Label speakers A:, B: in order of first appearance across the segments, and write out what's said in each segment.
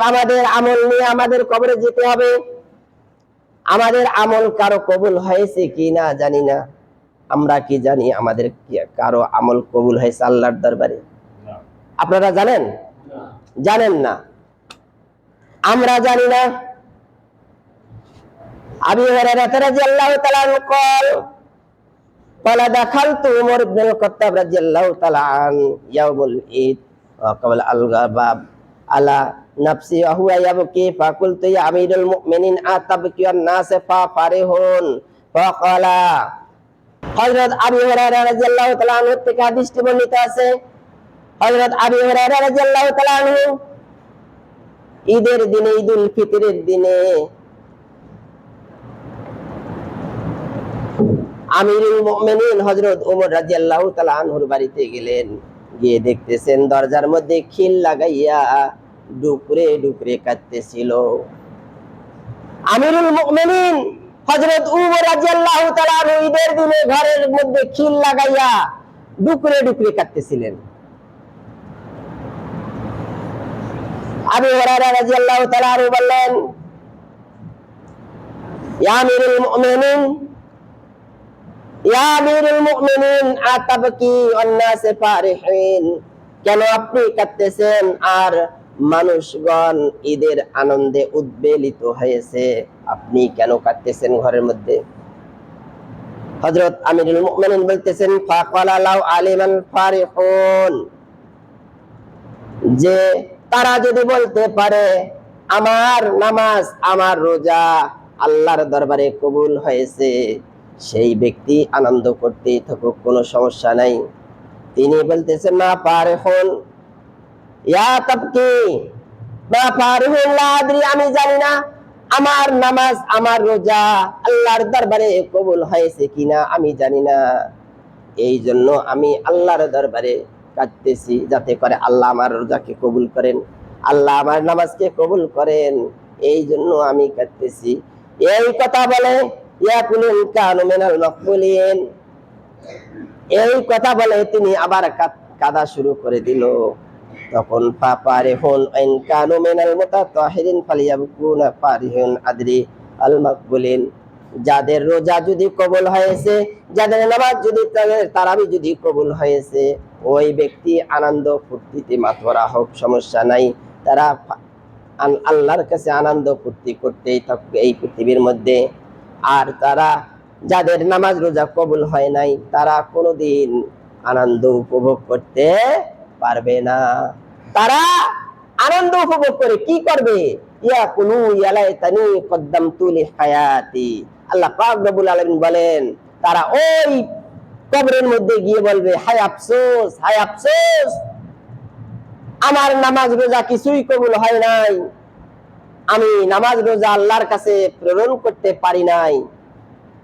A: আমাদের আমল নিয়ে আমাদের কবরে যেতে হবে আমাদের আমল কারো কবুল হয়েছে কি না জানি না আমরা কি জানি আমাদের কি- কারো আমল কবুল হয়েছে আল্লাহর দরবারে আপনারা জানেন জানেন না আমরা জানি না আবি হুরায়রা রাদিয়াল্লাহু তাআলা আনহু قال قال دخلت عمر بن الخطاب رضي الله تعالى عنه يوم العيد وقبل الغباب على নাফসি আহুয়া আমিরুল মুমিনিন ফা ফারিহুন। ফাকালা। হযরত আবু হুরায়রা রাদিয়াল্লাহু তাআলা আনহু থেকে হাদিসটি বর্ণিত আছে। হযরত আবু হুরায়রা রাদিয়াল্লাহু তাআলা আনহু ঈদের দিনে, ঈদুল ফিতরের দিনে আমিরুল মুমিনিন হযরত ওমর রাদিয়াল্লাহু তাআলা আনহুর বাড়িতে গেলেন। গিয়ে দেখতেছেন দরজার মধ্যে খিল লাগাইয়া ডুকরে ডুকরে কাঁদতেছিল। আমিরুল মুমিনিন হযরত ওমর রাদিয়াল্লাহু তাআলা ঈদের দিনে ঘরের মধ্যে খিল লাগাইয়া ডুকরে ডুকরে কাঁদতেছিলেন। আবু হুরায়রা রাদিয়াল্লাহু তাআলা বললেন, ইয়া আমিরুল মুমিনিন, ইয়া আমিরুল মুমিনিন, আতাবকি ওয়ান্নাসে ফারিহিন। কেন আপনি কাঁদতেছেন? আর মানুষগণ ঈদের আনন্দে উদ্বেলিত হয়েছে। আপনি কেন কাঁদতেছেন ঘরের মধ্যে? হযরত আমিরুল মুমিনিন বলতেছেন, ফাকালা লাউ আলিমান ফারিহুন। যে তারা যদি বলতে পারে, আমার নামাজ, আমার রোজা আল্লাহর দরবারে কবুল হয়েছে। সেই ব্যক্তি আনন্দ করতেই থাকুক, কোনো সমস্যা নাই। তিনি বলতেছেন, না পারে হন আমি জানি না আমার নামাজ, আমার রোজা আল্লাহর দরবারে কবুল হয়েছে কিনা, আমি জানি না। এই জন্য আমি আল্লাহর দরবারে কাঁদতেছি যাতে করে আল্লাহ আমার রোজাকে কবুল করেন, আল্লাহ আমার নামাজকে কবুল করেন এই জন্য আমি কাঁদতেছি। এই কথা বলে এই কথা বলে তিনি আবার কাদা শুরু করে দিল। তখন পাপারে হন আইন কানু মিনাল মুতাতাহিরিন ফালিয়াবকুনা ফারিহুন আদরি আল মাকবুলিন যাদের রোজা যদি কবুল হয়েছে, যাদের নামাজ যদি তারাবি যদি কবুল হয়েছে, ওই ব্যক্তি আনন্দ ফুর্তিতে মাতোয়ারা হোক সমস্যা নাই। তারা আল্লাহর কাছে আনন্দ ফুর্তি করতেই থাকবে এই পৃথিবীর মধ্যে। আর তারা যাদের নামাজ রোজা কবুল হয় নাই, তারা কোনোদিন আনন্দ উপভোগ করতে পারবে না। তারা আনন্দ উপভোগ করে কি করবে? ইয়া ইয়ালাই তানি কদ্দাম তুলি হায়াতি আল্লাহ পাক রব্বুল আলামিন বলেন, তারা ওই কবরের মধ্যে গিয়ে বলবে আফসোস আফসোস, আমার নামাজ রোজা কিছুই কবুল হয় নাই। আমি নামাজ রোজা আল্লাহর কাছে প্রেরণ করতে পারি নাই।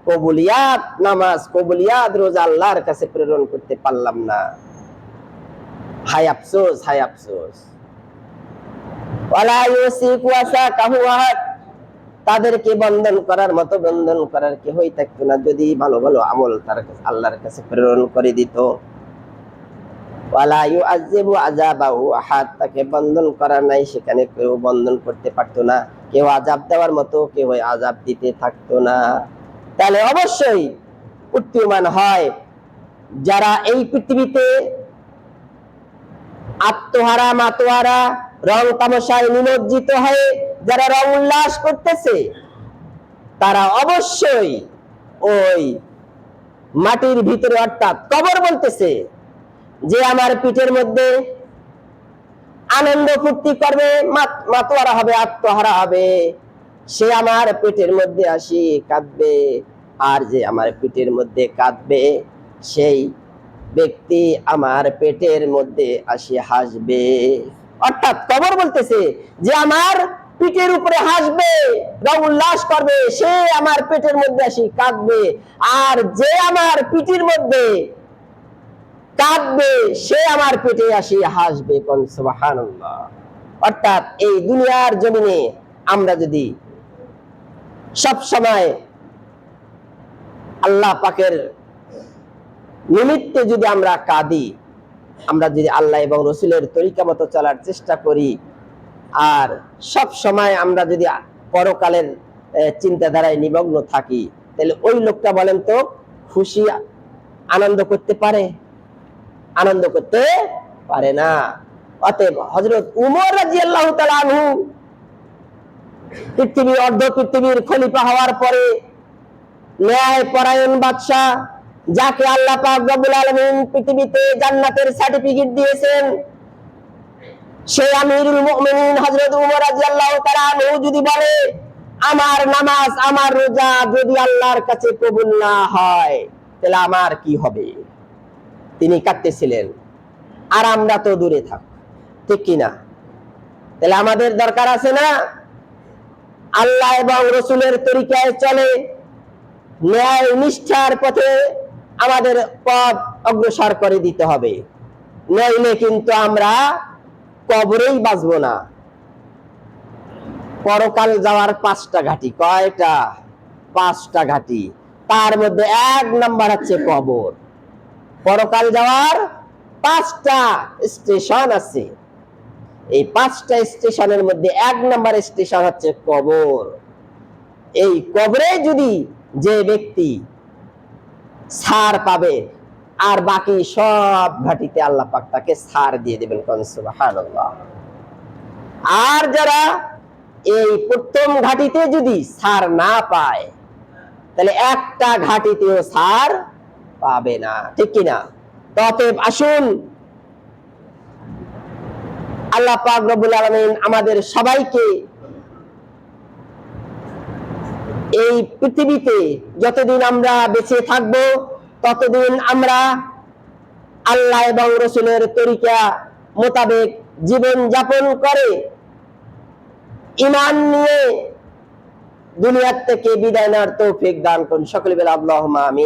A: কবুলিয়াত নামাজ, কবুলিয়াত রোজা আল্লাহর কাছে প্রেরণ করতে পারলাম না। হায় আফসোস হায় আফসোস। তাদেরকে বন্ধন করার মতো বন্ধন করার কেহই থাকতো না, যদি ভালো ভালো আমল তার আল্লাহর কাছে প্রেরণ করে দিত। তাকে বন্ধন করার নাই, সেখানে কেউ বন্ধন করতে পারতো না। কেউ আযাব দেওয়ার মতো কেউ আযাব দিতে থাকতো না। তাহলে অবশ্যই উত্তীয়মান হয়। যারা এই পৃথিবীতে আত্মহারা মাতোহারা রং তামাশায় নিমজ্জিত হয়ে যারা রং উল্লাস করতেছে, তারা অবশ্যই ওই মাটির ভিতরে অর্থাৎ কবর বলতেছে, যে আমার পিঠের মধ্যে আনন্দ ফুর্তি করবে, মাত- মাতোয়ারা হবে, আত্মহারা হবে। সে আমার পেটের মধ্যে আসি কাঁদবে, আর যে আমার পেটের মধ্যে কাঁদবে, সেই ব্যক্তি আমার পেটের মধ্যে আসি হাসবে। অর্থাৎ কবর বলতেছে যে আমার পিঠের উপরে হাসবে উল্লাস করবে, সে আমার পেটের মধ্যে আসি কাঁদবে। আর যে আমার পিঠের মধ্যে কাঁদবে, সে আমার পেটে আসি হাসবে অর্থাৎ এই দুনিয়ার জমিনে আমরা যদি সব সময় আল্লাহ পাকের নিমিত্তে যদি আমরা কাঁদি, আমরা যদি আল্লাহ এবং রসুলের তরিকা মতো চলার চেষ্টা করি, আর সব সময় আমরা যদি পরকালের চিন্তাধারায় নিমগ্ন থাকি, তাহলে ওই লোকটা বলেন তো খুশি, আনন্দ করতে পারে? আনন্দ করতে পারে না। অতএব হজরত উমর রাজি আল্লাহ আনহু পৃথিবীর অর্ধ পৃথিবীর খলিফা হওয়ার পরে ন্যায় পরায়ণ বাদশাহ যাকে আল্লাহ পাক রব্বুল আলামিন পৃথিবীতে জান্নাতের সার্টিফিকেট দিয়েছেন, সেই আমিরুল মুমিনিন হযরত উমর রাদিয়াল্লাহু তাআলা যদি বলে, আমার নামাজ, আমার রোজা যদি আল্লাহর কাছে কবুল না হয়, তাহলে আমার কি হবে? তিনি কাঁদতেছিলেন, আর আমরা তো দূরে থাক, ঠিক কিনা তাহলে আমাদের দরকার আছে না? আল্লাহ এবং রসুলের তরিকায় চলে, ন্যায় নিষ্ঠার পথে আমাদের পথ অগ্রসর করে দিতে হবে। নইলে কিন্তু আমরা কবরেই বাঁচব না। পরকাল যাওয়ার পাঁচটা ঘাটি, কয়টা? পাঁচটা ঘাটি। তার মধ্যে এক নাম্বার হচ্ছে কবর। পরকাল যাওয়ার পাঁচটা স্টেশন আছে। এই পাঁচটা স্টেশনের মধ্যে এক নাম্বার স্টেশন হচ্ছে কবর। এই কবরে যদি যে ব্যক্তি ছাড় পাবে। আর বাকি সব ঘাটিতে আল্লাহ পাক তাকে ছাড় দিয়ে দেবেন আর যারা এই প্রথম ঘাটিতে যদি ছাড় না পায়, তাহলে একটা ঘাটিতেও ছাড় পাবে না। ঠিক কিনা ততএব আসুন। আল্লাহ পাক রব্বুল আলামিন আমাদের সবাইকে এই পৃথিবীতে যতদিন আমরা বেঁচে থাকব, ততদিন আমরা আল্লাহ এবং রসুলের তরিকা মোতাবেক জীবন যাপন করে ইমান নিয়ে দুনিয়ার থেকে বিদায় নেওয়ার তৌফিক দান করুন। সকলে বেলা আল্লাহ আমিন।